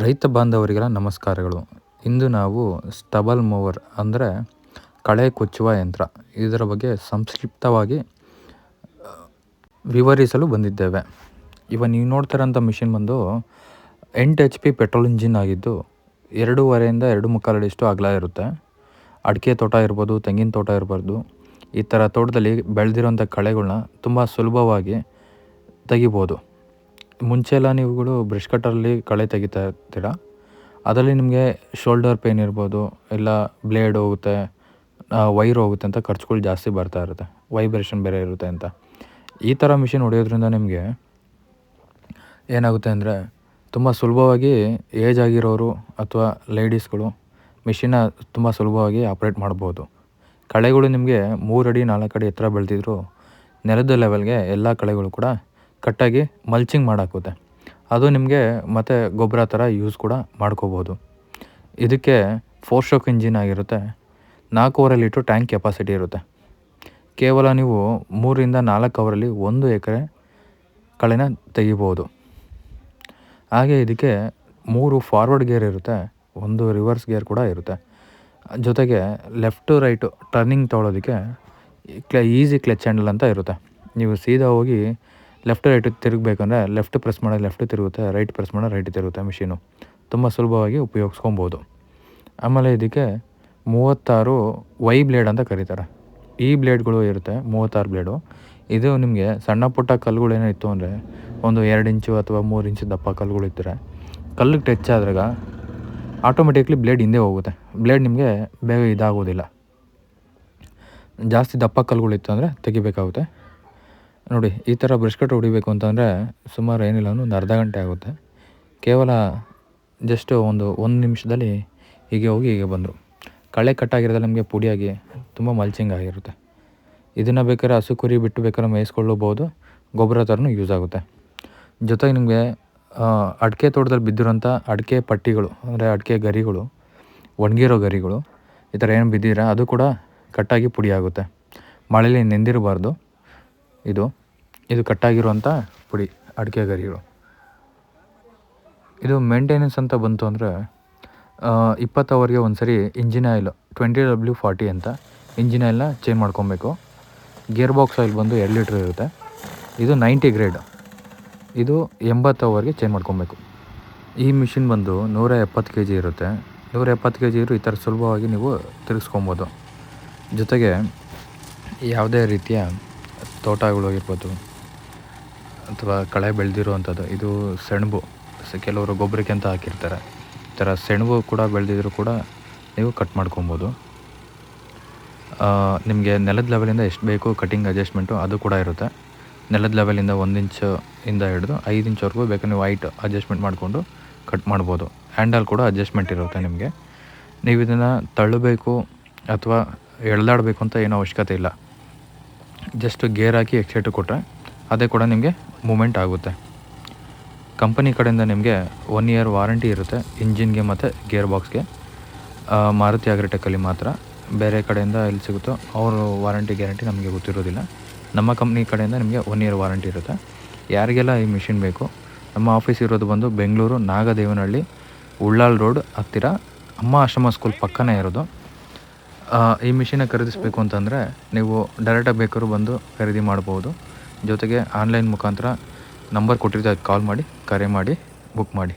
ರೈತ ಬಾಂಧವರಿಗೆಲ್ಲ ನಮಸ್ಕಾರಗಳು. ಇಂದು ನಾವು ಸ್ಟಬಲ್ ಮೂವರ್ ಅಂದರೆ ಕಳೆ ಕೊಚ್ಚುವ ಯಂತ್ರ. ಇದರ ಬಗ್ಗೆ ಸಂಕ್ಷಿಪ್ತವಾಗಿ ವಿವರಿಸಲು ಬಂದಿದ್ದೇವೆ. ಇವಾಗ ನೀವು ನೋಡ್ತಿರೋಂಥ ಮಿಷಿನ್ ಬಂದು ಎಂಟು ಎಚ್ ಪಿ ಪೆಟ್ರೋಲ್ ಇಂಜಿನ್ ಆಗಿದ್ದು, ಎರಡೂವರೆಯಿಂದ ಎರಡು ಮುಕ್ಕಾಲಡಿಷ್ಟು ಅಗಲ ಇರುತ್ತೆ. ಅಡಿಕೆ ತೋಟ ಇರ್ಬೋದು, ತೆಂಗಿನ ತೋಟ ಇರಬಾರ್ದು ಈ ಥರ ತೋಟದಲ್ಲಿ ಬೆಳೆದಿರೋಂಥ ಕಳೆಗಳನ್ನ ತುಂಬ ಸುಲಭವಾಗಿ ತೆಗಿಬೋದು. ಮುಂಚೆ ಎಲ್ಲ ನೀವುಗಳು ಬ್ರಷ್ ಕಟ್ಟರಲ್ಲಿ ಕಳೆ ತೆಗಿತಾ ಇರ್ತೀರ? ಅದರಲ್ಲಿ ನಿಮಗೆ ಶೋಲ್ಡರ್ ಪೇನ್ ಇರ್ಬೋದು, ಇಲ್ಲ ಬ್ಲೇಡ್ ಹೋಗುತ್ತೆ ವೈರ್ ಹೋಗುತ್ತೆ ಅಂತ ಖರ್ಚುಗಳು ಜಾಸ್ತಿ ಬರ್ತಾ ಇರುತ್ತೆ ವೈಬ್ರೇಷನ್ ಬೇರೆ ಇರುತ್ತೆ ಅಂತ. ಈ ಥರ ಮಿಷಿನ್ ಹೊಡೆಯೋದ್ರಿಂದ ನಿಮಗೆ ಏನಾಗುತ್ತೆ ಅಂದರೆ ತುಂಬ ಸುಲಭವಾಗಿ ಏಜ್ ಆಗಿರೋರು ಅಥವಾ ಲೇಡೀಸ್ಗಳು ಮಿಷಿನ್ನ ತುಂಬ ಸುಲಭವಾಗಿ ಆಪ್ರೇಟ್ ಮಾಡ್ಬೋದು ಕಳೆಗಳು ನಿಮಗೆ ಮೂರು ಅಡಿ ನಾಲ್ಕು ಅಡಿ ಎತ್ತರ ಬೆಳೆದಿದ್ರು ನೆಲದ ಲೆವೆಲ್ಗೆ ಎಲ್ಲ ಕಳೆಗಳು ಕೂಡ ಕಟ್ಟಾಗಿ ಮಲ್ಚಿಂಗ್ ಮಾಡಾಕುತ್ತೆ. ಅದು ನಿಮಗೆ ಮತ್ತೆ ಗೊಬ್ಬರ ಥರ ಯೂಸ್ ಕೂಡ ಮಾಡ್ಕೋಬೋದು ಇದಕ್ಕೆ ಫೋರ್ ಶೋಕ್ ಇಂಜಿನ್ ಆಗಿರುತ್ತೆ. ನಾಲ್ಕೂವರೆ ಲೀಟ್ರ್ ಟ್ಯಾಂಕ್ ಕೆಪಾಸಿಟಿ ಇರುತ್ತೆ. ಕೇವಲ ನೀವು ಮೂರರಿಂದ ನಾಲ್ಕು ಅವರಲ್ಲಿ ಒಂದು ಎಕರೆ ಕಳೆನ ತೆಗಿಬೋದು ಹಾಗೆ ಇದಕ್ಕೆ ಮೂರು ಫಾರ್ವರ್ಡ್ ಗೇರ್ ಇರುತ್ತೆ, ಒಂದು ರಿವರ್ಸ್ ಗೇರ್ ಕೂಡ ಇರುತ್ತೆ. ಜೊತೆಗೆ ಲೆಫ್ಟು ರೈಟು ಟರ್ನಿಂಗ್ ತೊಗೊಳೋದಕ್ಕೆ ಕ್ಲ ಈಸಿ ಕ್ಲಚ್ ಹ್ಯಾಂಡಲ್ ಅಂತ ಇರುತ್ತೆ. ನೀವು ಸೀದಾ ಹೋಗಿ ಲೆಫ್ಟ್ ರೈಟ್ ತಿರುಗಬೇಕಂದ್ರೆ ಲೆಫ್ಟ್ ಪ್ರೆಸ್ ಮಾಡೋದು ಲೆಫ್ಟ್ ತಿರುಗುತ್ತೆ ರೈಟ್ ಪ್ರೆಸ್ ಮಾಡೋದು ರೈಟ್ ತಿರುಗುತ್ತೆ ಮಿಷಿನು ತುಂಬ ಸುಲಭವಾಗಿ ಉಪಯೋಗಿಸ್ಕೊಬೋದು ಆಮೇಲೆ ಇದಕ್ಕೆ ಮೂವತ್ತಾರು ವೈ ಬ್ಲೇಡ್ ಅಂತ ಕರೀತಾರೆ. ಈ ಬ್ಲೇಡ್ಗಳು ಇರುತ್ತೆ, ಮೂವತ್ತಾರು ಬ್ಲೇಡು ಇದು ನಿಮಗೆ ಸಣ್ಣ ಪುಟ್ಟ ಕಲ್ಲುಗಳೇನೋ ಇತ್ತು ಅಂದರೆ ಒಂದು ಎರಡು ಇಂಚು ಅಥವಾ ಮೂರು ಇಂಚು ದಪ್ಪ ಕಲ್ಲುಗಳು ಇದ್ದರೆ ಕಲ್ಲಿಗೆ ಟಚ್ ಆದಾಗ ಆಟೋಮೆಟಿಕ್ಲಿ ಬ್ಲೇಡ್ ಹಿಂದೆ ಹೋಗುತ್ತೆ. ಬ್ಲೇಡ್ ನಿಮಗೆ ಬೇಗ ಇದಾಗೋದಿಲ್ಲ. ಜಾಸ್ತಿ ದಪ್ಪ ಕಲ್ಲುಗಳಿತ್ತು ಅಂದರೆ ತೆಗಿಬೇಕಾಗುತ್ತೆ. ನೋಡಿ, ಈ ಥರ ಬ್ರಷ್ ಕಟ್ ಹೊಡಿಬೇಕು ಅಂತಂದರೆ ಸುಮಾರು ಏನಿಲ್ಲ, ಒಂದು ಅರ್ಧ ಗಂಟೆ ಆಗುತ್ತೆ. ಕೇವಲ ಜಸ್ಟ್ ಒಂದು ಒಂದು ನಿಮಿಷದಲ್ಲಿ ಹೀಗೆ ಹೋಗಿ ಹೀಗೆ ಬಂದರು. ಕಳೆ ಕಟ್ಟಾಗಿರೋದ್ರಲ್ಲಿ ನಮಗೆ ಪುಡಿಯಾಗಿ ತುಂಬ ಮಲ್ಚಿಂಗ್ ಆಗಿರುತ್ತೆ. ಇದನ್ನು ಬೇಕಾದ್ರೆ ಹಸು ಕುರಿ ಬಿಟ್ಟು ಬೇಕಾದ್ರೆ ಮೇಯಿಸ್ಕೊಳ್ಳಬಹುದು, ಗೊಬ್ಬರ ಥರನೂ ಯೂಸ್ ಆಗುತ್ತೆ. ಜೊತೆಗೆ ನಿಮಗೆ ಅಡಿಕೆ ತೋಟದಲ್ಲಿ ಬಿದ್ದಿರೋಂಥ ಅಡಿಕೆ ಪಟ್ಟಿಗಳು, ಅಂದರೆ ಅಡಿಕೆ ಗರಿಗಳು, ಒಣಗಿರೋ ಗರಿಗಳು, ಈ ಥರ ಏನು ಬಿದ್ದಿರೋ ಅದು ಕೂಡ ಕಟ್ಟಾಗಿ ಪುಡಿ ಆಗುತ್ತೆ. ಮಳೇಲಿ ನೆಂದಿರಬಾರ್ದು. ಇದು ಇದು ಕಟ್ಟಾಗಿರುವಂಥ ಪುಡಿ, ಅಡಿಕೆ ಗರಿಗಳು. ಇದು ಮೇಂಟೆನೆನ್ಸ್ ಅಂತ ಬಂತು ಅಂದರೆ ಇಪ್ಪತ್ತು ಅವರ್ಗೆ ಒಂದು ಸರಿ engine oil twenty W forty ಅಂತ ಇಂಜಿನ್ ಆಯಿಲ್ನ ಚೇಂಜ್ ಮಾಡ್ಕೊಬೇಕು. ಗೇರ್ ಬಾಕ್ಸ್ ಆಯಿಲ್ ಬಂದು ಎರಡು ಲೀಟ್ರ್ ಇರುತ್ತೆ. ಇದು ನೈಂಟಿ ಗ್ರೇಡ್ ಇದು ಎಂಬತ್ತು ಅವರ್ಗೆ ಚೇಂಜ್ ಮಾಡ್ಕೊಬೇಕು. ಈ ಮಿಷಿನ್ ಬಂದು ನೂರ ಎಪ್ಪತ್ತು ಕೆ ಜಿ ಇರುತ್ತೆ. ನೂರ ಎಪ್ಪತ್ತು ಕೆ ಜಿ ಇರೋ ಈ ಥರ ಸುಲಭವಾಗಿ ನೀವು ತಿರುಗಿಸ್ಕೊಬೋದು. ಜೊತೆಗೆ ಯಾವುದೇ ರೀತಿಯ ತೋಟಗಳು ಆಗಿರ್ಬೋದು ಅಥವಾ ಕಳೆ ಬೆಳೆದಿರೋ ಅಂಥದ್ದು ಇದು ಸೆಣಬು. ಕೆಲವರು ಗೊಬ್ಬರಕ್ಕೆ ಅಂತ ಹಾಕಿರ್ತಾರೆ. ಈ ಥರ ಸೆಣಬು ಕೂಡ ಬೆಳೆದಿದ್ರು ಕೂಡ ನೀವು ಕಟ್ ಮಾಡ್ಕೊಬೋದು. ನಿಮಗೆ ನೆಲದ ಲೆವೆಲಿಂದ ಎಷ್ಟು ಬೇಕು ಕಟಿಂಗ್ ಅಡ್ಜಸ್ಟ್ಮೆಂಟು ಅದು ಕೂಡ ಇರುತ್ತೆ. ನೆಲದ ಲೆವೆಲಿಂದ ಒಂದು ಇಂಚು ಇಂದ ಹಿಡಿದು ಐದು ಇಂಚ್ವರೆಗೂ ಬೇಕು ನೀವು ಹೈಟ್ ಅಡ್ಜಸ್ಟ್ಮೆಂಟ್ ಮಾಡಿಕೊಂಡು ಕಟ್ ಮಾಡ್ಬೋದು. ಹ್ಯಾಂಡಲ್ ಕೂಡ ಅಡ್ಜಸ್ಟ್ಮೆಂಟ್ ಇರುತ್ತೆ ನಿಮಗೆ. ನೀವು ಇದನ್ನು ತಳ್ಳಬೇಕು ಅಥವಾ ಎಳ್ದಾಡಬೇಕು ಅಂತ ಏನೂ ಅವಶ್ಯಕತೆ ಇಲ್ಲ. ಜಸ್ಟ್ ಗೇರ್ ಹಾಕಿ ಎಕ್ಸೆಟ್ ಕೊಟ್ಟರೆ ಅದೇ ಕೂಡ ನಿಮಗೆ ಮೂಮೆಂಟ್ ಆಗುತ್ತೆ. ಕಂಪನಿ ಕಡೆಯಿಂದ ನಿಮಗೆ ಒನ್ ಇಯರ್ ವಾರಂಟಿ ಇರುತ್ತೆ ಇಂಜಿನ್ಗೆ ಮತ್ತು ಗೇರ್ ಬಾಕ್ಸ್ಗೆ ಮಾರುತಿ ಆಗ್ರಿಟೆಕ್ಕಲ್ಲಿ ಮಾತ್ರ. ಬೇರೆ ಕಡೆಯಿಂದ ಎಲ್ಲಿ ಸಿಗುತ್ತೋ ಅವರು ವಾರಂಟಿ ಗ್ಯಾರಂಟಿ ನಮಗೆ ಗೊತ್ತಿರೋದಿಲ್ಲ. ನಮ್ಮ ಕಂಪ್ನಿ ಕಡೆಯಿಂದ ನಿಮಗೆ ಒನ್ ಇಯರ್ ವಾರಂಟಿ ಇರುತ್ತೆ. ಯಾರಿಗೆಲ್ಲ ಈ ಮಿಷಿನ್ ಬೇಕು, ನಮ್ಮ ಆಫೀಸ್ ಇರೋದು ಬಂದು ಬೆಂಗಳೂರು ನಾಗದೇವನಹಳ್ಳಿ, ಉಳ್ಳಾಲ್ ರೋಡ್ ಹತ್ತಿರ ಅಮ್ಮ ಆಶ್ರಮ ಸ್ಕೂಲ್ ಪಕ್ಕನೇ ಇರೋದು. ಈ ಮಿಷಿನ ಖರೀದಿಸಬೇಕು ಅಂತಂದರೆ ನೀವು ಡೈರೆಕ್ಟಾಗಿ ಬೇಕಾದ್ರೂ ಬಂದು ಖರೀದಿ ಮಾಡ್ಬೋದು. ಜೊತೆಗೆ ಆನ್ಲೈನ್ ಮುಖಾಂತರ ನಂಬರ್ ಕೊಟ್ಟಿರ್ತಾರೆ ಕಾಲ್ ಮಾಡಿ, ಕರೆ ಮಾಡಿ ಬುಕ್ ಮಾಡಿ.